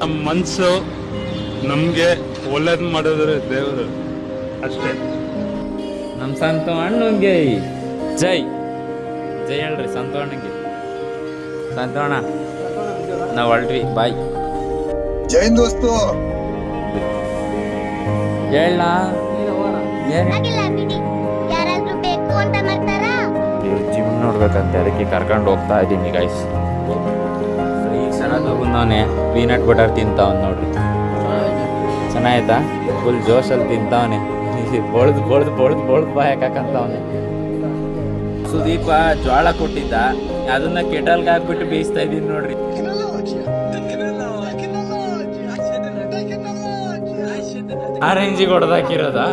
ನಮ್ಮ ಮನಸ್ಸು ನಮಗೆ ಒಳ್ಳೇದ್ ಮಾಡಿದ್ರೆ ದೇವರು ಅಷ್ಟೇ. ನಮ್ಮ ಸಂತ ಅಣ್ಣಂಗೆ. ಜೈ. ಜೈ ಹೇಳ್ರಿ ಸಂತ ಅಣ್ಣಂಗೆ. ಸಂತ ಅಣ್ಣ ನಾವು ಹೊರಟ್ವಿ ಬಾಯ್. ಜೈ ದೋಸ್ತು. ಹೇಳ ಜಿಮ್ ನೋಡ್ಬೇಕಂತೆ ಅದಕ್ಕೆ ಕರ್ಕೊಂಡು ಹೋಗ್ತಾ ಇದ್ದೀನಿ ಗೈಸ್ ಬಂದವನೆ ಪೀನಟ್ ಬಟರ್ ತಿಂತಾವನ್ ನೋಡ್ರಿ. ಚೆನ್ನಾಯ್ತಾ ಫುಲ್ ಜೋಶಲ್ಲಿ ತಿಂತಾವನೆ. ಬೊಳ್ದು ಬೊಳ್ದು ಬೊಳ್ದು ಬೊಳ್ದು ಹಾಕಂತವನೆ ಸುದೀಪ ಜೋಳ ಕೊಟ್ಟಿದ್ದ. ಅದನ್ನ ಕೆಟಲ್ಗೆ ಹಾಕ್ಬಿಟ್ಟು ಬೇಯಿಸ್ತಾ ಇದೀನಿ ನೋಡ್ರಿ. ಆರೆಂಜಿಗೆ ರೇಂಜಿಗೆ ಹೊಡೆದಾಕಿರೋದಾ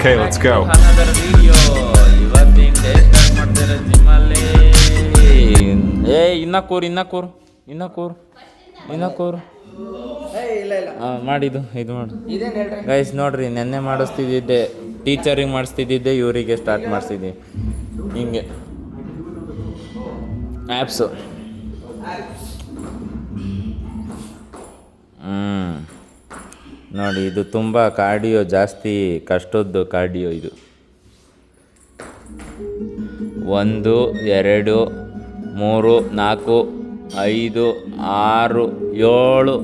Okay, let's go. Another video. ಇವತ್ತಿನ day start ಮಾಡ್ತಾರೆ ಜಿಮ್ಮಲ್ಲಿ ಏ ಇನ್ನ ಕೂರು ಇನ್ನ ಕೂರು ಇನ್ನ ಕೂರು ಇನ್ನ ಕೂರು. ಮಾಡಿದ್ದು ಇದು ಮಾಡು. ಗೈಸ್ ನೋಡ್ರಿ ನೆನ್ನೆ ಮಾಡಿಸ್ತಿದ್ದಿದ್ದೆ ಟೀಚರಿಗೆ ಮಾಡಿಸ್ತಿದ್ದಿದ್ದೆ ಇವರಿಗೆ ಸ್ಟಾರ್ಟ್ ಮಾಡಿಸಿದ್ದೆ. ಹಿಂಗೆ. ಆ್ಯಪ್ಸು ಹ್ಞೂ ನೋಡಿ, ಇದು ತುಂಬ ಕಾರ್ಡಿಯೋ ಜಾಸ್ತಿ ಕಷ್ಟದ್ದು ಕಾರ್ಡಿಯೋ ಇದು. ಒಂದು, ಎರಡು, ಮೂರು, ನಾಲ್ಕು, ಐದು, ಆರು, ಏಳು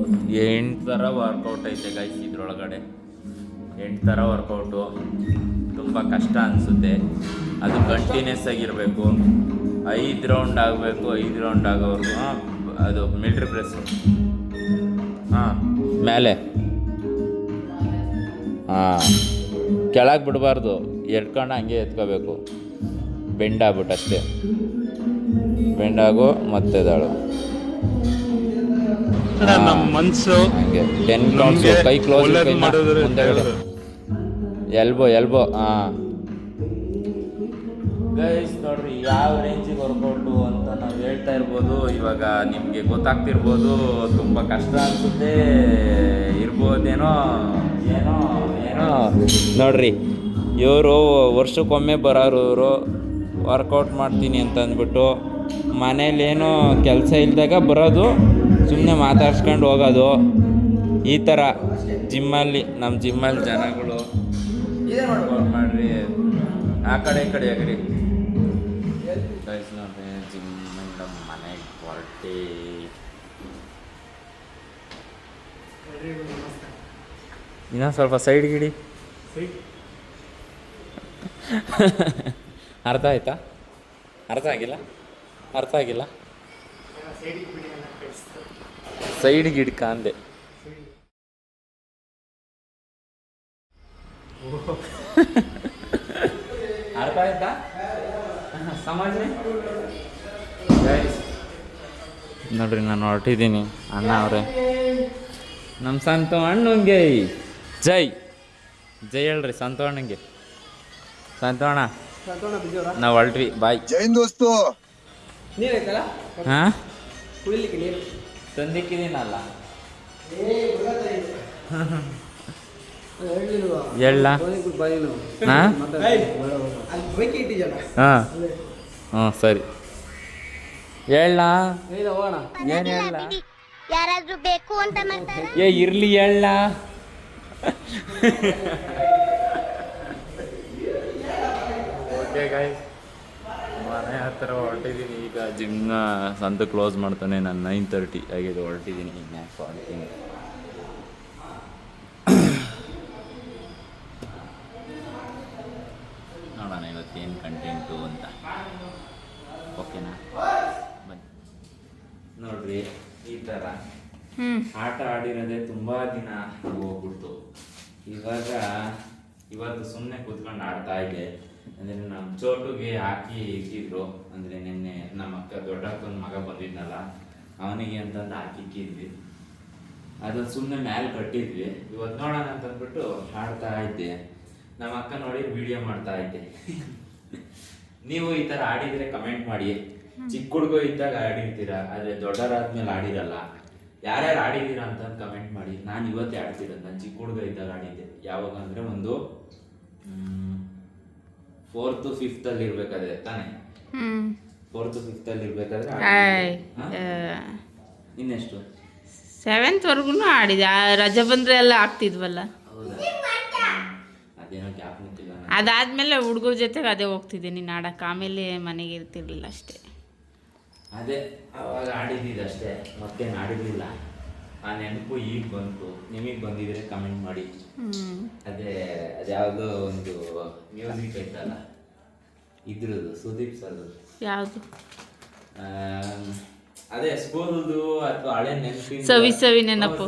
ಎಂಟು ಥರ ವರ್ಕೌಟ್ ಐತೆ ಗೈಸ್ ಇದ್ರೊಳಗಡೆ. ಎಂಟು ಥರ ವರ್ಕೌಟು ತುಂಬ ಕಷ್ಟ ಅನಿಸುತ್ತೆ. ಅದು ಕಂಟಿನ್ಯೂಸ್ ಆಗಿರಬೇಕು. ಐದು ರೌಂಡ್ ಆಗಬೇಕು, ಐದು ರೌಂಡ್ ಆಗೋವರೆಗೂ ಅದು ಮಿಲ್ಟ್ರಿ ಪ್ರೆಸ್ ಹಾಂ, ಮೇಲೆ. ಹಾಂ ಕೆಳಗೆ ಬಿಡಬಾರ್ದು. ಎಡ್ಕೊಂಡು ಹಂಗೆ ಎತ್ಕೋಬೇಕು. ಬೆಂಡ್ ಆಗ್ಬಿಟ್ಟು ಅಷ್ಟೇ. ಬೆಂಡಾಗು ಮತ್ತೆ ದಾಳು. ನಮ್ಮ ಮನ್ಸು ಹಂಗೆ. ಟೆನ್ ಕೌಂಟ್ಸು ಕೈ ಕ್ಲೋಸ್ ಎಲ್ಬೋ ಎಲ್ಬೋ ಹಾಂ ಗೈಸ್ ನೋಡ್ರಿ ಯಾವ ರೇಂಜಿಗೆ ವರ್ಕೌಟು ಅಂತ ನಾವು ಹೇಳ್ತಾ ಇರ್ಬೋದು. ಇವಾಗ ನಿಮಗೆ ಗೊತ್ತಾಗ್ತಿರ್ಬೋದು. ತುಂಬ ಕಷ್ಟ ಅನ್ಸುತ್ತೆ ಇರ್ಬೋದೇನೋ ಏನೋ ನೋಡ್ರಿ, ಇವರು ವರ್ಷಕ್ಕೊಮ್ಮೆ ಬರೋರು, ಇವರು ವರ್ಕೌಟ್ ಮಾಡ್ತೀನಿ ಅಂತ ಅಂದ್ಬಿಟ್ಟು ಮನೇಲೇನೋ ಕೆಲಸ ಇಲ್ದಾಗ ಬರೋದು ಸುಮ್ಮನೆ ಮಾತಾಡ್ಸ್ಕೊಂಡು ಹೋಗೋದು. ಈ ಥರ ಜಿಮ್ಮಲ್ಲಿ, ನಮ್ಮ ಜಿಮ್ಮಲ್ಲಿ ಜನಗಳು ಮಾಡ್ರಿ. ಆ ಕಡೆ, ಈ ಕಡೆ ಆಗ್ರಿ. ನಮ್ಮ ಮನೆಗೆ ಹೊರಟಿ ಇನ್ನೊಂದು ಸ್ವಲ್ಪ ಸೈಡ್ ಗಿಡಿ. ಅರ್ಥ ಆಯ್ತಾ? ಅರ್ಥ ಆಗಿಲ್ಲ? ಅರ್ಥ ಆಗಿಲ್ಲ? ಸೈಡ್ ಗಿಡ್ಕ ಕಾಂದೆ. ಅರ್ಥ ಆಯ್ತಾ? ಸಮಾಜ ನೋಡ್ರಿ ನಾನು ಹೊರಟಿದ್ದೀನಿ. ಅಣ್ಣ ಅವರೇ. ನಮ್ಮ ಸಂತು ಅಣ್ಣಂಗೆ. ಜೈ. ಜೈ ಹೇಳ್ರಿ ಸಂತೋಣಂಗೆ ಸಂತೋಣ. ನಾವ್ ಅಣ್ಣ ನಾವು ಬಾಯ್. ಜೈನ್ ದೋಸ್ತು. ನೀರೈತಲ್ಲ ಹಾಂ? ಕುಡಿಲಿಕ್ಕೆ ನೀರು? ತಂದಿಕ್ಕಿದೀನಲ್ಲ ಹೇಳ. ಹಾಂ? ಹಾಂ. ಸರಿ. ಹೇಳ. ಏನು ಹೇಳ? ಯಾರಾದ್ರೂ ಬೇಕು ಅಂತ ಏ ಇರ್ಲಿ ಹೇಳ. ಓಕೆ ಗಾಯ್ಸ್ ಮನೆ ಹತ್ತಿರ ಹೊರಟಿದ್ದೀನಿ ಈಗ ಜಿಮ್ನ ಸಂತ ಕ್ಲೋಸ್ ಮಾಡ್ತಾನೆ. ನಾನು ನೈನ್ ತರ್ಟಿ ಆಗಿದೆ ಹೊರಟಿದ್ದೀನಿ ಇನ್ನು ಹೊರಟಿದ್ದೀನಿ ನೋಡೋಣ ಇವತ್ತೇನು ಕಂಟೆಂಟು ಅಂತ. ಓಕೆನಾ ಬನ್ನಿ. ನೋಡ್ರಿ, ಈ ಥರ ಆಟ ಆಡಿರೋದೇ ತುಂಬಾ ದಿನ ಹೋಗ್ಬಿಡ್ತು. ಇವಾಗ ಇವತ್ತು ಸುಮ್ಮನೆ ಕೂತ್ಕೊಂಡು ಆಡ್ತಾ ಇದ್ದೆ. ಅಂದ್ರೆ ನಮ್ಮ ಚೋಟುಗೆ ಹಾಕಿ ಇಕ್ಕಿದ್ರು ಅಂದ್ರೆ ನಿನ್ನೆ ನಮ್ಮ ಅಕ್ಕ ದೊಡ್ಡ ಅಕ್ಕನ ಮಗ ಬಂದಿದ್ನಲ್ಲ ಅವನಿಗೆ ಅಂತಂದು ಹಾಕಿ ಇಕ್ಕಿದ್ವಿ ಅದನ್ನ ಸುಮ್ಮನೆ ಮ್ಯಾಲೆ ಕಟ್ಟಿದ್ವಿ. ಇವತ್ತು ನೋಡೋಣ ಅಂತಂದ್ಬಿಟ್ಟು ಆಡ್ತಾ ಇದ್ದೆ. ನಮ್ಮ ಅಕ್ಕ ನೋಡಿ ವಿಡಿಯೋ ಮಾಡ್ತಾ ಇದ್ದೆ. ನೀವು ಈ ತರ ಆಡಿದ್ರೆ ಕಮೆಂಟ್ ಮಾಡಿ. ಚಿಕ್ಕ ಹುಡುಗ ಇದ್ದಾಗ ಆಡಿರ್ತೀರಾ ಆದರೆ ದೊಡ್ಡರಾದ್ಮೇಲೆ ಆಡಿರಲ್ಲ. ಯಾರ್ಯಾರು ಆಡಿದ್ದೀರಾ ಅಂತ ಕಮೆಂಟ್ ಮಾಡಿ. ನಾನು ಇವತ್ತೇ ಆಡ್ತಿರೋದು. ನಾನು ಚಿಕ್ಕ ಹುಡುಗ ಇದ್ದಾಗ ಆಡಿದ್ದೆ. ಯಾವಾಗ ಅಂದರೆ ಒಂದು ಫೋರ್ತು ಫಿಫ್ತಲ್ಲಿ ಇರಬೇಕಾದ್ರೆ ತಾನೇ? ಫೋರ್ತ್ ಫಿಫ್ತಲ್ಲಿ ಇರ್ಬೇಕಾದ್ರೆ? ಇನ್ನೆಷ್ಟು? ಸೆವೆಂತ್ವರೆಗೂ ಆಡಿದೆ. ಆ ರಜೆ ಬಂದರೆ ಎಲ್ಲ ಆಗ್ತಿದ್ವಲ್ಲ. ಹೌದಾ? ಅದೇನೋ ನಾನು. ಅದಾದ್ಮೇಲೆ ಹುಡುಗರ ಜೊತೆಗೆ ಅದೇ ಹೋಗ್ತಿದ್ದೀನಿ ಆಡೋಕೆ. ಆಮೇಲೆ ಮನೆಗೆ ಇರ್ತಿರ್ಲಿಲ್ಲ ಅಷ್ಟೇ. ಅದೇ ಅವಾಗ ಆಡಿದ್ದಿದ್ದು ಅಷ್ಟೇ ಮತ್ತೇನು ಆಡಿರಲಿಲ್ಲ ಆ ನೆನಪು ಈಗ ಬಂತು. ನಿಮಗೆ ಬಂದಿದ್ರೆ ಕಮೆಂಟ್ ಮಾಡಿ. ಅದೇ ಅದ್ಯಾವುದೋ ಒಂದು ಮ್ಯೂಸಿಕ್ ಐತಲ್ಲ ಇದ್ರದ್ದು ಸುದೀಪ್ ಸರ್ ಯಾವುದು? ಅದೇ ಸ್ಕೂಲ್ದು ಅಥವಾ ಹಳೆ ನೆನಪು ಸವಿ ಸವಿ ನೆನಪು.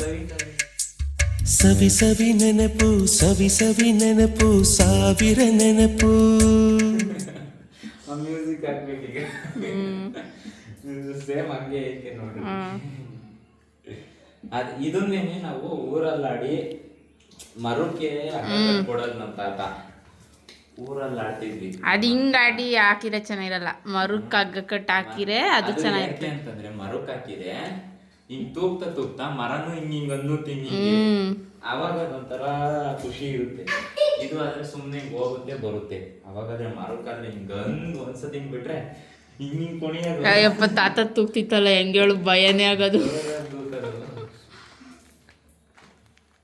ಸವಿ ಸವಿ. ನೆನಪು ಸವಿ ಸವಿ ನೆನಪು ಸಾವಿರ ನೆನಪು. ಮ್ಯೂಸಿಕ್ ಹಾಕ್ಬೇಕೀಗ. ಸೇಮ್ ಹಂಗೆ ಐತೆ ನೋಡಿ. ಅದ್ ಇದನ್ನೇನೆ ನಾವು ಊರಲ್ಲಾಡಿ ಮರುಕೆ ಕೊಡೋದು ನಮ್ಮ ತಾತ ಊರಲ್ಲಿ ಆಡ್ತಿದ್ವಿ ಅದು ಹಿಂಗಾಡಿ ಹಾಕಿದ್ರೆ ಚೆನ್ನಾಗಿರಲ್ಲ. ಮರುಕ್ ಹಗ್ಗ ಕಟ್ ಹಾಕಿರೆ ಅದು ಚೆನ್ನಾಗಿರುತ್ತೆ ಅಂತಂದ್ರೆ ಮರುಕ್ ಹಾಕಿದ್ರೆ ಹಿಂಗ್ ತೂಗ್ತಾ ತೂಗ್ತಾ ಮರನು ಹಿಂಗ್ ಹಿಂಗ್ ಅಂದು ತಿಂಗಿ. ಅವಾಗ ಅದೊಂಥರ ಖುಷಿ ಇರುತ್ತೆ. ಇದು ಆದ್ರೆ ಸುಮ್ನೆ ಹೋಗುತ್ತೆ ಬರುತ್ತೆ. ಅವಾಗಾದ್ರೆ ಮರುಕಾದ್ರೆ ಹಿಂಗ್ ಅಂದು ಒಂದ್ಸತಿ ಹಿಂಗ್ ಬಿಟ್ರೆ ಹಿಂಗ್ ಹಿಂಗ್ ಅಯ್ಯಪ್ಪ ತಾತ ತೂಗ್ತಿತ್ತಲ್ಲ ಹೆಂಗೆ ಹೇಳು ಭಯನೇ ಆಗೋದು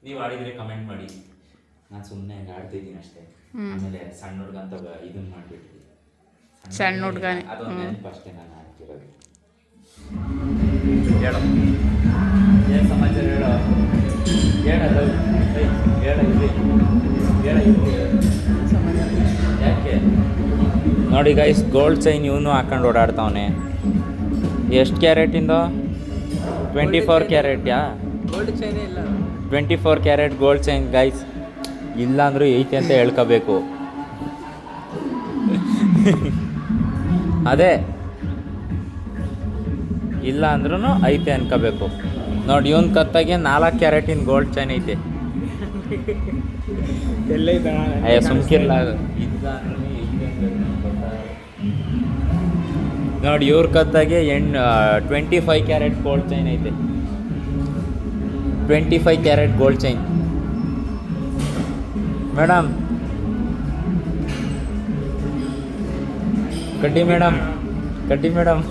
ನೀವು ಆಡಿದ್ರೆ ಕಮೆಂಟ್ ಮಾಡಿ. ನಾನು ಸುಮ್ಮನೆ ಹಂಗೆ ಆಡ್ತಿದ್ದೀನಿ ಅಷ್ಟೇ. ಆಮೇಲೆ ಸಣ್ಣ ಹುಡುಗ ಅಂತ ಇದನ್ನ ಮಾಡ್ಬಿಟ್ಟಿದ್ವಿ ಸಣ್ಣ ಹುಡುಗ ಅದೊಂದು ಹ್ಮ್. ನೆನಪು ಅಷ್ಟೇ ನಾನು ಆಡ್ತಿರೋದು ಹೇಳು. ಏನು ಸಮಾಚಾರ ಹೇಳು? ಹೇಳಲ್ಲ ಹೇಳ ಇಲ್ಲಿ ಹೇಳ ಇಲ್ಲಿ ನೋಡಿ ಗೈಸ್ ಗೋಲ್ಡ್ ಚೈನ್ ಇವನು ಹಾಕೊಂಡು ಓಡಾಡ್ತಾವನೆ. ಎಷ್ಟು ಕ್ಯಾರೆಟಿಂದು ಟ್ವೆಂಟಿ ಫೋರ್ ಕ್ಯಾರೆಟ್ಯಾ ಗೋಲ್ಡ್ ಚೈನ್ ಇಲ್ಲ twenty four carat gold chain guys ಇಲ್ಲ ಅಂದರೂ ಐತೆ ಅಂತ ಹೇಳ್ಕೋಬೇಕು. ಅದೇ. ಇಲ್ಲ ಅಂದ್ರೂ ಐತೆ ಅನ್ಕೋಬೇಕು. ನೋಡಿ ಇವನ್ ಕತ್ತಾಗೆ ನಾಲ್ಕು ಕ್ಯಾರೆಟಿನ ಗೋಲ್ಡ್ ಚೈನ್ ಐತೆ. ಎಲ್ಲ ಸುಮ್ಕಿರ್ಲ. ನೋಡಿ ಇವ್ರ ಕತ್ತಾಗೆ and twenty five carat gold chain ಐತೆ. Twenty five carat gold chain madam. ಕಡ್ಡಿ ಮೇಡಮ್. ಕಡ್ಡಿ ಮೇಡಮ್.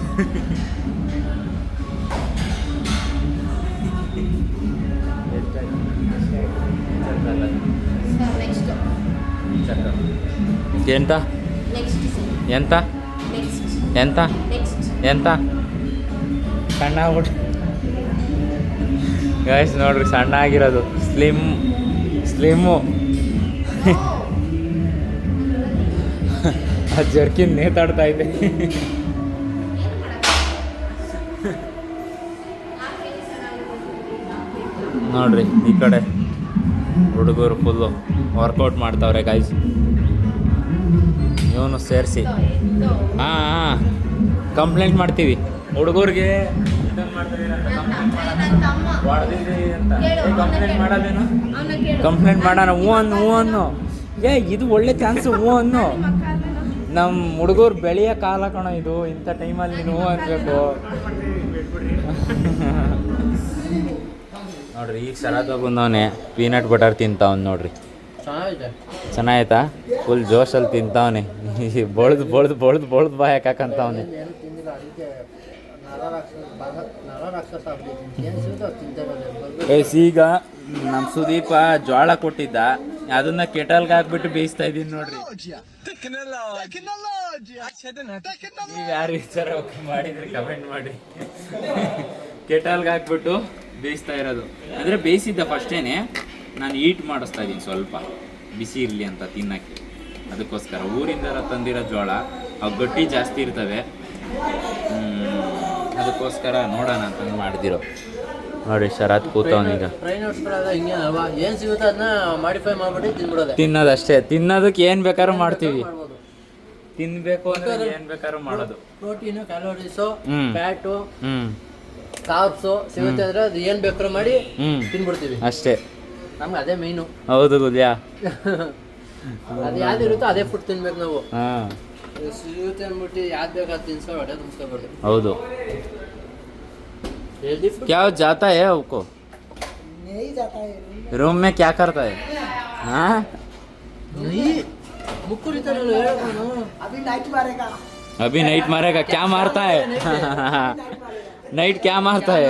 ಎಂತ? ಎಂತ? ಎಂತ? ಎಂತ? ಸಣ್ಣ ಆಗ್ಬಿಟ್ಟು ಗಾಯ್ಸ್ ನೋಡ್ರಿ ಸಣ್ಣ ಆಗಿರೋದು ಸ್ಲಿಮ್ ಸ್ಲಿಮ್ಮು ಆ ಜರ್ಕಿನ್ ನೇತಾಡ್ತಾ ಇದೆ. ನೋಡ್ರಿ ಈ ಕಡೆ ಹುಡುಗರು ಫುಲ್ಲು ವರ್ಕೌಟ್ ಮಾಡ್ತಾವ್ರೆ ಗೈಸ್ ಇವನು ಸೇರಿಸಿ. ಹಾಂ ಹಾಂ. ಕಂಪ್ಲೇಂಟ್ ಮಾಡ್ತೀವಿ. ಹುಡುಗರಿಗೆ ಕಂಪ್ಲೇಂಟ್ ಮಾಡೋದೇನು? ಕಂಪ್ಲೇಂಟ್ ಮಾಡೋಣ. ಹ್ಞೂ ಅನ್ನು ಹ್ಞೂ ಅನ್ನು. ಏ ಇದು ಒಳ್ಳೆ ಚಾನ್ಸು ಹ್ಞೂ ಅನ್ನು. ನಮ್ಮ ಹುಡುಗರು ಬೆಳೆಯ ಕಾಲ ಕಣ ಇದು. ಇಂಥ ಟೈಮಲ್ಲಿ ನೀನು ಹೂ ಅನ್ಬೇಕು ನೋಡ್ರಿ ಈಗ ಸರ ಬಂದವನೆ. ಪೀನಟ್ ಬಟರ್ ತಿಂತಾವನ್ ನೋಡ್ರಿ. ಚೆನ್ನಾಗಿದೆ. ಚೆನ್ನಾಯ್ತಾ ಫುಲ್ ಜೋಶಲ್ಲಿ ತಿಂತಾವನೆ. ಬೊಳ್ದು ಬೊಳ್ದು ಬೊಳ್ದು ಬೊಳ್ದು ಬಾಯ್ ಹಾಕಂತಾವನೆ. ಗೈಸ್ ಈಗ ನಮ್ಮ ಸುದೀಪ ಜೋಳ ಕೊಟ್ಟಿದ್ದ. ಅದನ್ನ ಕೆಟಲ್ಗೆ ಹಾಕ್ಬಿಟ್ಟು ಬೇಯಿಸ್ತಾ ಇದೀನಿ ನೋಡ್ರಿ. ನೀವು ಯಾರು ವಿಚಾರ ಮಾಡಿದ್ರೆ ಕಮೆಂಟ್ ಮಾಡಿ. ಕೆಟಲ್ಗೆ ಹಾಕ್ಬಿಟ್ಟು ಬೇಯಿಸ್ತಾ ಇರೋದು. ಅಂದ್ರೆ ಬೇಯಿಸಿದ್ದ ಫಸ್ಟೇನೆ ನಾನು ಈಟ್ ಮಾಡಿಸ್ತಾ ಇದ್ದೀನಿ ಸ್ವಲ್ಪ. ಬಿಸಿ ಇರಲಿ ಅಂತ ತಿನ್ನಕ್ಕೆ. ಅದಕ್ಕೋಸ್ಕರ ಊರಿಂದ ತಂದಿರೋ ಜೋಳ ಅವು ಗಟ್ಟಿ ಜಾಸ್ತಿ ಇರ್ತವೆ. ಅದಕ್ಕೋಸ್ಕರ ನೋಡೋಣ ಅಂತ ಮಾಡಿದಿರೋ. ನೋಡಿ ಶರತ್ ಕೂತವನೀಗ ಏನು ಸಿಗುತ್ತೆ ಅದನ್ನ ಮಾಡಿಫೈ ಮಾಡ್ಬಿಟ್ಟು ತಿನ್ನೋದು ತಿನ್ನೋದಷ್ಟೇ. ತಿನ್ನೋದಕ್ಕೆ ಏನು ಬೇಕಾದ್ರೂ ಮಾಡ್ತೀವಿ. ತಿನ್ಬೇಕು ಅಂದ್ರೆ ಏನು ಬೇಕಾದ್ರೂ ಮಾಡೋದು. Protein calories. ಫ್ಯಾಟು ಕಾರ್ಬ್ಸು ಸಿಗುತ್ತೆ ಅಂದ್ರೆ ಅದು ಏನು ಬೇಕಾದ್ರೂ ಮಾಡಿ ತಿನ್ಬಿಡ್ತೀವಿ. ಅಷ್ಟೇ. ನಮ್ಗೆ ಅದೇ ಮೈನು ಹೌದು ಗುದ್ಯಾ ಅದು ಯಾವ್ದು ಇರುತ್ತೋ ಅದೇ ಫುಡ್ ತಿನ್ಬೇಕು ನಾವು ಹಾ ಸಿಗುತ್ತೆ ಅಂದ್ಬಿಟ್ಟು ಯಾವ್ದು ಬೇಕು ಅದು ತಿನ್ಸ್ಕೊಂಡು ಹೊಟ್ಟೆ ತುಂಬಿಸ್ಕೊಬಾರ್ದು ಹೌದು क्या जाता है आपको नहीं जाता है रूम में क्या करता है हाँ ಮುಕ್ಕುರಿ ಅಭಿ ನೈಟ್ ಮಾರೇಗಾ अभी नाइट मारेगा क्या मारता है नाइट क्या मारता है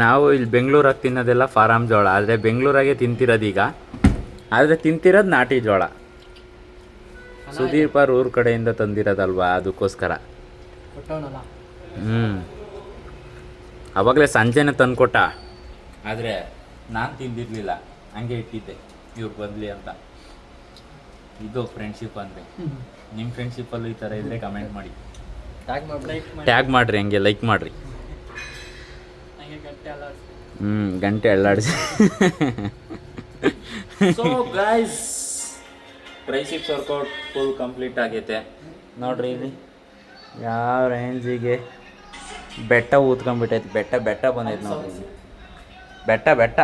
ನಾವು ಇಲ್ಲಿ ಬೆಂಗಳೂರಾಗ ತಿನ್ನೋದೆಲ್ಲ ಫಾರಮ್ ಜೋಳ ಆದರೆ ಬೆಂಗಳೂರಾಗೆ ತಿಂತಿರೋದು ಈಗ ಆದರೆ ತಿಂತಿರೋದು ನಾಟಿ ಜೋಳ. ಅವ್ರ ಊರ ಕಡೆಯಿಂದ ತಂದಿರೋದಲ್ವಾ ಅದಕ್ಕೋಸ್ಕರ. ಹ್ಞೂ ಅವಾಗಲೇ ಸಂಜೆನೇ ತಂದುಕೊಟ್ಟ. ಆದರೆ ನಾನು ತಿಂದಿರಲಿಲ್ಲ. ಹಂಗೆ ಇಟ್ಟಿದ್ದೆ. ಇವ್ರು ಬಂದಲಿ ಅಂತ. ಇದು ಫ್ರೆಂಡ್ಶಿಪ್ ಅಂದರೆ. ನಿಮ್ಮ ಫ್ರೆಂಡ್ಶಿಪ್ಪಲ್ಲೂ ಈ ಥರ ಇದ್ದರೆ ಕಮೆಂಟ್ ಮಾಡಿ. ಟ್ಯಾಗ್ ಮಾಡಿ ಟ್ಯಾಗ್ ಮಾಡಿರಿ ಹಂಗೆ ಲೈಕ್ ಮಾಡಿರಿ. ಹ್ಞೂ ಗಂಟೆ ಅಲ್ಲಾಡಿಸಿ. So guys triceps workout full complete ಆಗೈತೆ. ನೋಡ್ರಿ ಇಲ್ಲಿ. ಯಾವ ರೇಂಜಿಗೆ ಬೆಟ್ಟ ಊದ್ಕೊಂಡ್ಬಿಟ್ಟೈತೆ ಬೆಟ್ಟ ಬೆಟ್ಟ ಬಂದೈತೆ ನೋಡ್ರಿ ಬೆಟ್ಟ ಬೆಟ್ಟ.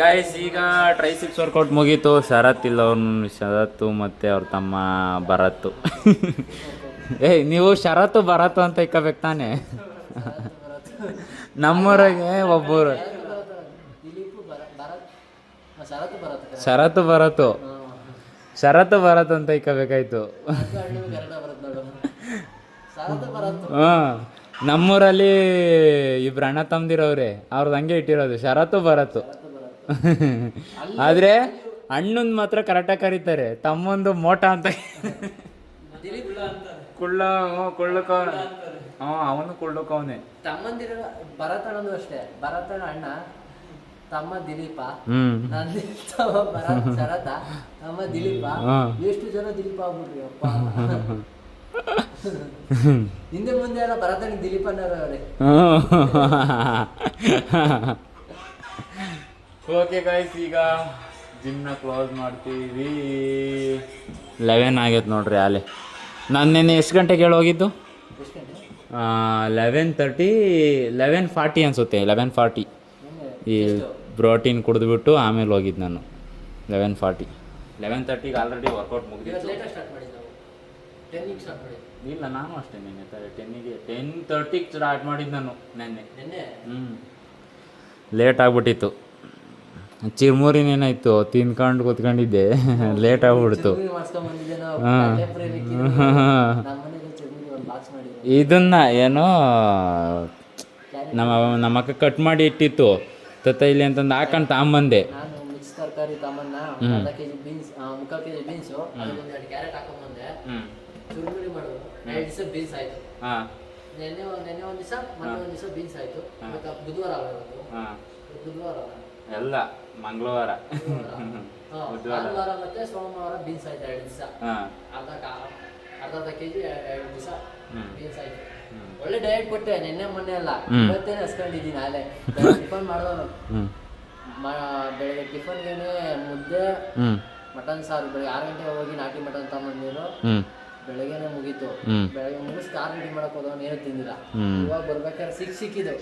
ಗಾಯ್ಸ್ ಈಗ ಟ್ರೈ ಟ್ರೈಸಿಪ್ಸ್ ವರ್ಕೌಟ್ ಮುಗೀತು. ಶರತ್ ಇಲ್ಲ ಅವ್ರ ಶರತ್ತು ಮತ್ತು ಅವ್ರ ತಮ್ಮ ಭರತ್ತು. ಏಯ್ ನೀವು ಶರತ್ತು ಭರತ್ತು ಅಂತ ಇಕ್ಕಬೇಕು ತಾನೇ? ನಮ್ಮೂರಾಗೆ ಒಬ್ಬರು. ಶರತ್ ಬರತ್ತು ಶರತ್ ಬರತ್ ಅಂತ ಇಕ್ಕಬೇಕಾಯ್ತು. ಶರತ್ ಹಾಂ, ನಮ್ಮೂರಲ್ಲಿ ಇಬ್ರು ಅಣ್ಣ ತಮ್ದಿರವ್ರೆ ಅವ್ರದ್ದು ಹಂಗೆ ಇಟ್ಟಿರೋದು ಶರತ್ತು ಬರತ್ತು ಆದರೆ ಅಣ್ಣಂದು ಮಾತ್ರ ಕರೆಕ್ಟಾಗಿ ಕರೀತಾರೆ, ತಮ್ಮೊಂದು ಮೋಟ ಅಂತ. ಕುಳ್ಳ ಅವನು ಹ್ಞೂ ಅವನು. ಕುಳ್ಳಕವನೇ ತಮ್ಮಂದಿರ ಭರತಣ್ಣನು ಅಷ್ಟೇ. ಭರತಣ್ಣ ಅಣ್ಣ ತಮ್ಮ ದಿಲೀಪ ಹ್ಮ್. ತಮ್ಮ ಭರತ್ ಶರತ ತಮ್ಮ ದಿಲೀಪ ಹಾ. ಎಷ್ಟು ಜನ ದಿಲೀಪ ಆಗ್ಬಿಟ್ರಿ ಅಪ್ಪ ಹಿಂದೆ ಮುಂದೆ ಎಲ್ಲ ಭರತಣ್ಣ ದಿಲೀಪಣ್ಣವ್ರೆ ಓಕೆ ಗಾಯ್ಸ್ ಈಗ ಜಿಮ್ನ ಕ್ಲೋಸ್ ಮಾಡ್ತೀವಿ. ಲೆವೆನ್ ಆಗೈತೆ ನೋಡ್ರಿ ಅಲ್ಲಿ ನಾನು ನಿನ್ನೆ ಎಷ್ಟು ಗಂಟೆಗೆ ಹೇಳಿ ಹೋಗಿದ್ದು ಎಷ್ಟು ಗಂಟೆ? ಲೆವೆನ್ ತರ್ಟಿ ಲೆವೆನ್ ಫಾರ್ಟಿ ಅನಿಸುತ್ತೆ ಲೆವೆನ್ ಫಾರ್ಟಿ ಈ ಪ್ರೋಟೀನ್ ಕುಡಿದ್ಬಿಟ್ಟು ಆಮೇಲೆ ಹೋಗಿದ್ದು ನಾನು ಲೆವೆನ್ ಫಾರ್ಟಿ ಲೆವೆನ್ ತರ್ಟಿಗೆ ಆಲ್ರೆಡಿ ವರ್ಕೌಟ್ ಮುಗಿದಿತ್ತು. ಇಲ್ಲ ನಾನು ಅಷ್ಟೇ ನಿನ್ನೆ ಟೆನ್ನಿಗೆ ಟೆನ್ ತರ್ಟಿಗೆ ಸ್ಟಾರ್ಟ್ ಮಾಡಿದ್ದು ನಾನು ನೆನ್ನೆ. ಹ್ಞೂ ಲೇಟ್ ಆಗ್ಬಿಟ್ಟಿತ್ತು. ಚಿರ್ಮೂರಿನೇನಾಯ್ತು ತಿನ್ಕೊಂಡು ಕೂತ್ಕೊಂಡಿದ್ದೆ. ಲೇಟ್ ಆಗ್ಬಿಡ್ತು. ಹಾ. ಇದನ್ನ ಏನೋ ನಮ್ಮ ನಮ್ಮಕ್ಕ ಕಟ್ ಮಾಡಿ ಇಟ್ಟಿತ್ತು. ತತ್ತ ಇಲ್ಲಿ ಅಂತಂದು ಹಾಕೊಂಡು ತಗೊಂಬಂದೆ ನಾನು ಮಿಕ್ಸ್ ತರಕಾರಿ ಹ್ಮ್. ಅರ್ಧ ಕೆ ಜಿ ಬೀನ್ಸ್ ಮುಕ್ಕಾಲು ಕೆ ಜಿ ಬೀನ್ಸು ಕ್ಯಾರೆಟ್ ಹಾಕೊಂಬಂದೆ. ಚುರುಮುರಿ ಮಾಡೋದು. ಎರಡು ದಿವಸ ಬೀನ್ಸ್ ಆಯಿತು. ನೆನ್ನೆ ಒಂದು ನೆನ್ನೆ ಒಂದು ದಿವಸ ಮೊನ್ನೆ ಒಂದು ದಿವಸ ಬೀನ್ಸ್ ಆಯ್ತು. ಮತ್ತೆ ಬುಧವಾರ ಅಲ್ಲ ಇವತ್ತು? ಬುಧವಾರ. ಎಲ್ಲ ಮಂಗಳವಾರ. ಬುಧವಾರ. ಮತ್ತೆ ಸೋಮವಾರ ಬೀನ್ಸ್ ಆಯ್ತು ಎರಡು ದಿವಸ. ಅರ್ಧ ಅರ್ಧ ಕೆ ಜಿ ಎರಡು ದಿವಸ ಬೀನ್ಸ್ ಆಯ್ತು. ಒಳ್ಳೆ ಡಯಟ್ ಕೊಟ್ಟೆ ನಿನ್ನೆ ಮೊನ್ನೆ ಅಲ್ಲ. ಇವತ್ತೇನೆ ಹಸ್ಕೊಂಡಿದ್ದೀನಿ ನಾಳೆ. ಟಿಫನ್ ಮಾಡಿದವನು. ಬೆಳಿಗ್ಗೆ ಟಿಫನ್ಗೆ ಮುದ್ದೆ ಮಟನ್ ಸಾರು. ಬೆಳಗ್ಗೆ ಆರು ಗಂಟೆಗೆ ಹೋಗಿ ನಾಟಿ ಮಟನ್ ತಗೊಂಡ್ಬಂದಿರು ಬೆಳಗ್ಗೆನೆ ಮುಗೀತು. ಬೆಳಗ್ಗೆ ಮುಗಿಸ್ ಆರು ರೆಡಿ ಮಾಡಕ್ ಹೋದವನು ಏನೂ ತಿಂದಿಲ್ಲ. ಇವಾಗ ಬರ್ಬೇಕಾದ್ರೆ ಸಿಕ್ ಸಿಕ್ಕಿದ್ದು.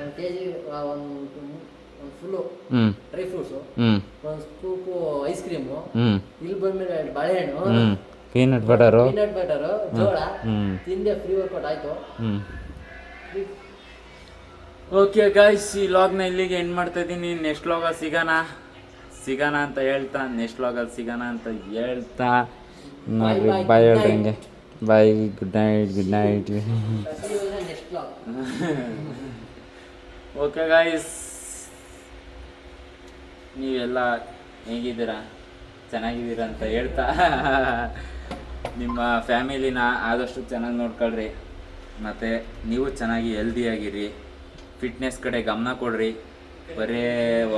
ಒಂದ್ ಕೆ ಜಿ ಒಂದು ಒಂದು ಫುಲ್ಲು ಡ್ರೈ ಫ್ರೂಟ್ಸು ಒಂದ್ ಸ್ಕೂಪು ಐಸ್ ಕ್ರೀಮು ಇಲ್ಲಿ ಬಂದ್ಮೇಲೆ ಬಾಳೆಹಣ್ಣು. ಪೀನಟ್ ಬಟರು ಪೀನಟ್ ಬಟರು ಜೋಳ. ತಿಂದೆ ಫ್ರೀ ವರ್ಕೌಟ್ ಆಯ್ತು. ಓಕೆ ಗಾಯ್ಸ್ ಈ ಲಾಗ್ನ ಇಲ್ಲಿಗೆ ಎಂಡ್ ಮಾಡ್ತಾ ಇದ್ದೀನಿ. ನೆಕ್ಸ್ಟ್ ಲಾಗಲ್ಲಿ ಸಿಗೋಣ. ಸಿಗೋಣ ಅಂತ ಹೇಳ್ತಾ ನೆಕ್ಸ್ಟ್ ಲಾಗಲ್ಲಿ ಸಿಗೋಣ ಅಂತ ಹೇಳ್ತಾ. ನೋಡ್ರಿ bye, ಬಾಯ್ ಹೇಳ್ರಿ ಹಂಗೆ bye good night good night okay guys ನೀವೆಲ್ಲ ಹೇಗಿದ್ದೀರಾ? ಚೆನ್ನಾಗಿದ್ದೀರಾ ಅಂತ ಹೇಳ್ತಾ. ನಿಮ್ಮ ಫ್ಯಾಮಿಲಿನ ಆದಷ್ಟು ಚೆನ್ನಾಗಿ ನೋಡ್ಕೊಳ್ರಿ. ಮತ್ತು ನೀವು ಚೆನ್ನಾಗಿ ಹೆಲ್ದಿಯಾಗಿರಿ ಫಿಟ್ನೆಸ್ ಕಡೆ ಗಮನ ಕೊಡ್ರಿ. ಬರೀ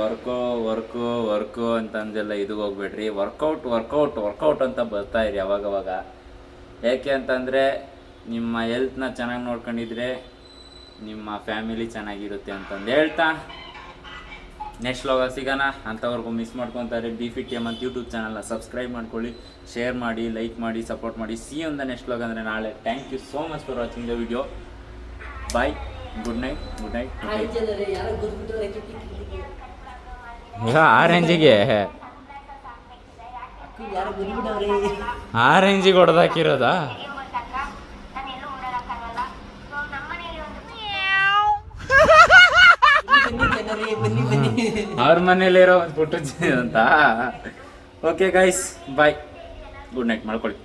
ವರ್ಕು ವರ್ಕು ವರ್ಕು ಅಂತಂದೆಲ್ಲ ಇದಕ್ಕೆ ಹೋಗ್ಬೇಡ್ರಿ. ವರ್ಕೌಟ್ ವರ್ಕೌಟ್ ವರ್ಕೌಟ್ ಅಂತ ಬರ್ತಾ ಇರಿ ಅವಾಗವಾಗ. ಯಾಕೆ ಅಂತಂದರೆ ನಿಮ್ಮ ಹೆಲ್ತ್ನ ಚೆನ್ನಾಗಿ ನೋಡ್ಕೊಂಡಿದ್ರೆ ನಿಮ್ಮ ಫ್ಯಾಮಿಲಿ ಚೆನ್ನಾಗಿರುತ್ತೆ ಅಂತಂದು ಹೇಳ್ತಾ ನೆಕ್ಸ್ಟ್ ಲೋಗ ಸಿಗೋಣ. ಅಂಥವ್ರಿಗೂ ಮಿಸ್ ಮಾಡ್ಕೊತಾರೆ. ಡಿ ಫಿ ಟಿ ಎಂ ಅಂತ ಯೂಟ್ಯೂಬ್ ಚಾನಲ್ನ ಸಬ್ಸ್ಕ್ರೈಬ್ ಮಾಡ್ಕೊಳ್ಳಿ ಶೇರ್ ಮಾಡಿ ಲೈಕ್ ಮಾಡಿ ಸಪೋರ್ಟ್ ಮಾಡಿ. ಸಿ ದ ನೆಕ್ಸ್ಟ್ ಲೋಗ ಅಂದರೆ ನಾಳೆ. Thank you so much for watching the video bye good night good night ಆ ಆರೆಂಜಿಗೆ? ಆ ರೇಂಜಿಗೆ ಹೊಡೆದಾಕಿರೋದಾ ಅವ್ರ ಮನೇಲಿರೋ ಫುಟೇಜ್ ಅಂತ okay guys bye good night ಮಾಡ್ಕೊಳ್ಳಿ